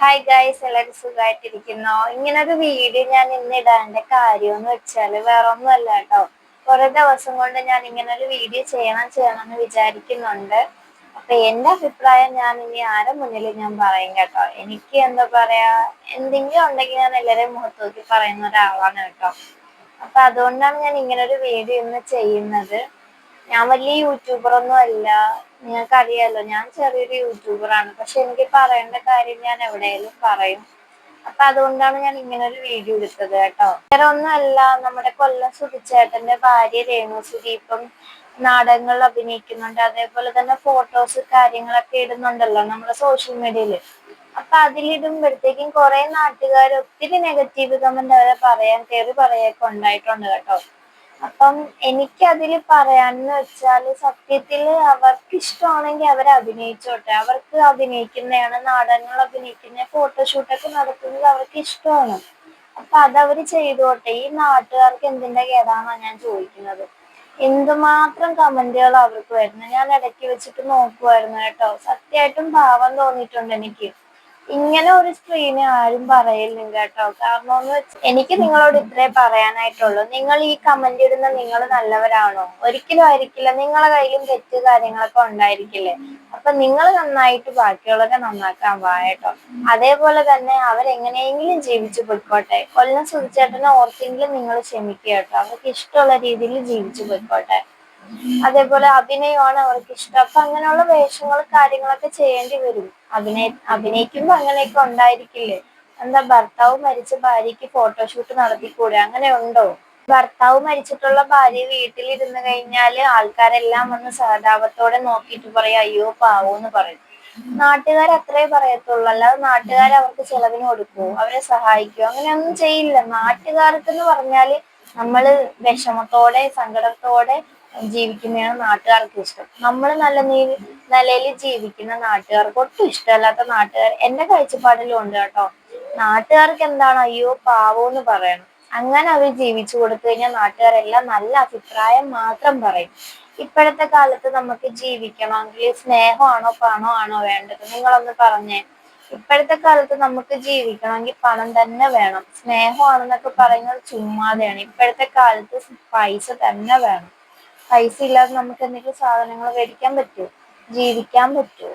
Hi guys എല്ലാവരും സുഖമായിട്ടിരിക്കുന്നു ഇങ്ങനെ ഒരു വീഡിയോ ഞാൻ ഇന്ന് ഇടാന്റെ കാര്യം എന്ന് വെച്ചാൽ വേറെ ഒന്നുമല്ല കേട്ടോ. കുറെ ദിവസം കൊണ്ട് ഞാൻ ഇങ്ങനെ ഒരു വീഡിയോ ചെയ്യണം ചെയ്യണം എന്ന് വിചാരിക്കുന്നുണ്ട്. അപ്പൊ എന്റെ അഭിപ്രായം ഞാൻ ഇനി ആരെ മുന്നിൽ ഞാൻ പറയും കേട്ടോ. എനിക്ക് എന്താ പറയാ എന്തെങ്കിലും ഉണ്ടെങ്കിൽ ഞാൻ എല്ലാവരെയും മുഖത്ത് നോക്കി പറയുന്ന ഒരാളാണ് കേട്ടോ. അപ്പൊ അതുകൊണ്ടാണ് ഞാൻ ഇങ്ങനെ ഒരു വീഡിയോ ഇന്ന് ചെയ്യുന്നത്. ഞാൻ വലിയ യൂട്യൂബർ ഒന്നും അല്ല. നിങ്ങൾക്ക് അറിയാലോ ഞാൻ ചെറിയൊരു യൂട്യൂബറാണ് പക്ഷെ എനിക്ക് പറയേണ്ട കാര്യം ഞാൻ എവിടെയാലും പറയും. അപ്പൊ അതുകൊണ്ടാണ് ഞാൻ ഇങ്ങനെ ഒരു വീഡിയോ എടുത്തത് കേട്ടോ. വേറെ ഒന്നുമല്ല നമ്മുടെ കൊല്ലം സുധിച്ചേട്ടന്റെ ഭാര്യ രേണു സുദീപം നാടകങ്ങളിൽ അഭിനയിക്കുന്നുണ്ട്. അതേപോലെ തന്നെ ഫോട്ടോസ് കാര്യങ്ങളൊക്കെ ഇടുന്നുണ്ടല്ലോ നമ്മുടെ സോഷ്യൽ മീഡിയയിൽ അപ്പൊ അതിലിടുമ്പോഴത്തേക്കും കുറെ നാട്ടുകാർ ഒത്തിരി നെഗറ്റീവ് കമന്റ് അവരെ പറയാൻ കയറി പറയൊക്കെ ഉണ്ടായിട്ടുണ്ട് കേട്ടോ. അപ്പം എനിക്ക് അതിൽ പറയാന്ന് വെച്ചാൽ സത്യത്തിൽ അവർക്ക് ഇഷ്ടമാണെങ്കിൽ അവർ അഭിനയിച്ചോട്ടെ. അവർക്ക് അഭിനയിക്കുന്നതാണ് നാടകങ്ങൾ അഭിനയിക്കുന്ന ഫോട്ടോഷൂട്ടൊക്കെ നടത്തുന്നത് അവർക്ക് ഇഷ്ടമാണ്. അപ്പൊ അതവര് ചെയ്തോട്ടെ. ഈ നാട്ടുകാർക്ക് എന്തിന്റെ കേടാണെന്നാണ് ഞാൻ ചോദിക്കുന്നത്. എന്തുമാത്രം കമന്റുകൾ അവർക്ക് വരുന്നു ഞാൻ ഇടയ്ക്ക് വെച്ചിട്ട് നോക്കുമായിരുന്നു കേട്ടോ. സത്യമായിട്ടും ഭാവം തോന്നിയിട്ടുണ്ട് എനിക്ക്. ഇങ്ങനെ ഒരു സ്ക്രീന് ആരും പറയില്ല കേട്ടോ. കാരണം എന്ന് വെച്ചാൽ എനിക്ക് നിങ്ങളോട് ഇത്രേ പറയാനായിട്ടുള്ളൂ. നിങ്ങൾ ഈ കമന്റ് ഇടുന്ന നിങ്ങൾ നല്ലവരാണോ? ഒരിക്കലും ആയിരിക്കില്ല. നിങ്ങളെ കയ്യിലും തെറ്റ് കാര്യങ്ങളൊക്കെ ഉണ്ടായിരിക്കില്ലേ? അപ്പൊ നിങ്ങൾ നന്നായിട്ട് ബാക്കിയുള്ളവരെ നന്നാക്കാൻ വാ കേട്ടോ. അതേപോലെ തന്നെ അവരെങ്ങനെയെങ്കിലും ജീവിച്ചു പോയിക്കോട്ടെ. കൊല്ലം സുധിച്ചേട്ടനെ ഓർത്തെങ്കിലും നിങ്ങൾ ക്ഷമിക്കുക കേട്ടോ. അവർക്ക് ഇഷ്ടമുള്ള രീതിയിൽ ജീവിച്ചു പോയിക്കോട്ടെ. അതേപോലെ അഭിനയമാണ് അവർക്ക് ഇഷ്ടം അപ്പൊ അങ്ങനെയുള്ള വേഷങ്ങൾ കാര്യങ്ങളൊക്കെ ചെയ്യേണ്ടി വരും. അഭിനയ അഭിനയിക്കുമ്പോ അങ്ങനെയൊക്കെ ഉണ്ടായിരിക്കില്ലേ? എന്താ ഭർത്താവ് മരിച്ച ഭാര്യയ്ക്ക് ഫോട്ടോഷൂട്ട് നടത്തിക്കൂടെ? അങ്ങനെ ഉണ്ടോ? ഭർത്താവ് മരിച്ചിട്ടുള്ള ഭാര്യ വീട്ടിലിരുന്ന് കഴിഞ്ഞാൽ ആൾക്കാരെല്ലാം വന്ന് സഹതാപത്തോടെ നോക്കിയിട്ട് പറയും അയ്യോ പാവോന്ന് പറയും. നാട്ടുകാർ അത്രേ പറയത്തുള്ളൂ. അല്ലാതെ നാട്ടുകാർ അവർക്ക് ചെലവിന് കൊടുക്കുവോ അവരെ സഹായിക്കുവോ അങ്ങനെയൊന്നും ചെയ്യില്ല. നാട്ടുകാർക്ക് എന്ന് പറഞ്ഞാൽ നമ്മൾ വിഷമത്തോടെ സങ്കടത്തോടെ ജീവിക്കുന്നതാണ് നാട്ടുകാർക്ക് ഇഷ്ടം. നമ്മൾ നല്ല നിലയിൽ ജീവിക്കുന്ന നാട്ടുകാർക്ക് ഒട്ടും ഇഷ്ടമല്ലാത്ത നാട്ടുകാർ എന്റെ കാഴ്ചപ്പാടിലും ഉണ്ട് കേട്ടോ. നാട്ടുകാർക്ക് എന്താണ് അയ്യോ പാവോ എന്ന് പറയണം. അങ്ങനെ അവർ ജീവിച്ചു കൊടുത്തു കഴിഞ്ഞാൽ നാട്ടുകാരെല്ലാം നല്ല അഭിപ്രായം മാത്രം പറയും. ഇപ്പോഴത്തെ കാലത്ത് നമുക്ക് ജീവിക്കണമെങ്കിൽ സ്നേഹമാണോ പണോ ആണോ വേണ്ടത്? നിങ്ങളൊന്ന് പറഞ്ഞേ. ഇപ്പോഴത്തെ കാലത്ത് നമുക്ക് ജീവിക്കണമെങ്കിൽ പണം തന്നെ വേണം. സ്നേഹമാണെന്നൊക്കെ പറയുന്നത് ചുമ്മാതെയാണ്. ഇപ്പോഴത്തെ കാലത്ത് പൈസ തന്നെ വേണം. പൈസ ഇല്ലാതെ നമുക്ക് എന്തെങ്കിലും സാധനങ്ങൾ മേടിക്കാൻ പറ്റുമോ? ജീവിക്കാൻ പറ്റുമോ?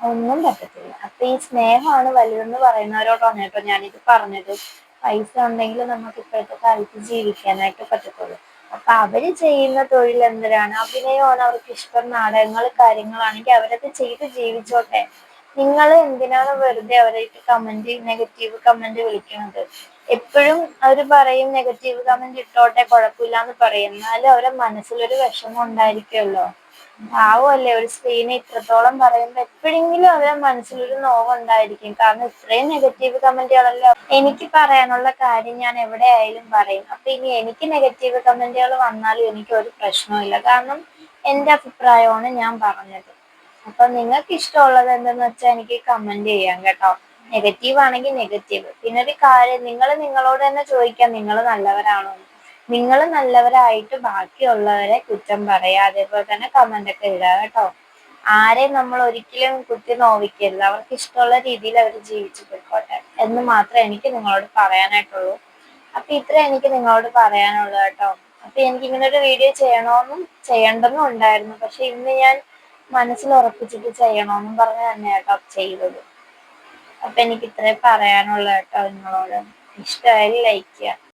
ഒന്നും പറ്റത്തില്ല. അപ്പൊ ഈ സ്നേഹമാണ് വലുതെന്ന് പറയുന്നവരോടാണ് കേട്ടോ ഞാനിത് പറഞ്ഞത്. പൈസ ഉണ്ടെങ്കിൽ നമുക്ക് ഇപ്പോഴത്തെ കാലത്ത് ജീവിക്കാനായിട്ട് പറ്റത്തുള്ളൂ. അപ്പൊ അവർ ചെയ്യുന്ന തൊഴിൽ എന്തിനാണ്? അഭിനയമാണ് അവർക്ക് ഇഷ്ടം. നാടകങ്ങൾ കാര്യങ്ങളാണെങ്കിൽ അവരത് ചെയ്ത് ജീവിച്ചോട്ടെ. നിങ്ങൾ എന്തിനാണ് വെറുതെ അവരായിട്ട് കമന്റ് നെഗറ്റീവ് കമന്റ് വിളിക്കുന്നത് എപ്പോഴും അവർ പറയും നെഗറ്റീവ് കമന്റ് ഇട്ടോട്ടെ കുഴപ്പമില്ല എന്ന് പറയും. എന്നാലും അവരെ മനസ്സിലൊരു വിഷമം ഉണ്ടായിരിക്കുമല്ലോ. ആവുമല്ലേ ഒരു സ്ത്രീനെ ഇത്രത്തോളം പറയുമ്പോ എപ്പോഴെങ്കിലും അവരെ മനസ്സിലൊരു നോവുണ്ടായിരിക്കും. കാരണം ഇത്രയും നെഗറ്റീവ് കമന്റുകളല്ലോ എനിക്ക് പറയാനുള്ള കാര്യം ഞാൻ എവിടെ ആയാലും പറയും. അപ്പൊ ഇനി എനിക്ക് നെഗറ്റീവ് കമന്റുകൾ വന്നാലും എനിക്ക് ഒരു പ്രശ്നമില്ല കാരണം എന്റെ അഭിപ്രായമാണ് ഞാൻ പറഞ്ഞത്. അപ്പൊ നിങ്ങൾക്ക് ഇഷ്ടമുള്ളത് എന്തെന്ന് വെച്ചാൽ എനിക്ക് കമന്റ് ചെയ്യാം കേട്ടോ. നെഗറ്റീവ് ആണെങ്കിൽ നെഗറ്റീവ് പിന്നെ ഒരു കാര്യം നിങ്ങൾ നിങ്ങളോട് തന്നെ ചോദിക്കാം നിങ്ങൾ നല്ലവരാണോ നിങ്ങൾ നല്ലവരായിട്ട് ബാക്കിയുള്ളവരെ കുറ്റം പറയാ അതേപോലെ തന്നെ കമന്റ് ഒക്കെ ഇടുക കേട്ടോ. ആരെയും നമ്മൾ ഒരിക്കലും കുത്തി നോവിക്കരുത്. അവർക്ക് ഇഷ്ടമുള്ള രീതിയിൽ അവർ ജീവിച്ചു പോയിക്കോട്ടെ എന്ന് മാത്രമേ എനിക്ക് നിങ്ങളോട് പറയാനായിട്ടുള്ളൂ. അപ്പൊ ഇത്ര എനിക്ക് നിങ്ങളോട് പറയാനുള്ളൂ കേട്ടോ. അപ്പൊ എനിക്ക് ഇങ്ങനെ ഒരു വീഡിയോ ചെയ്യണമെന്നും ചെയ്യണ്ടെന്നും ഉണ്ടായിരുന്നു. പക്ഷെ ഇന്ന് ഞാൻ മനസ്സിൽ ഉറപ്പിച്ചിട്ട് ചെയ്യണമെന്നും പറഞ്ഞ് തന്നെ കേട്ടോ ചെയ്തത്. അപ്പൊ എനിക്ക് ഇത്രേ പറയാനുള്ളൂ കേട്ടോ നിങ്ങളോട്. ഇഷ്ടമായി ലൈക്ക് ചെയ്യാം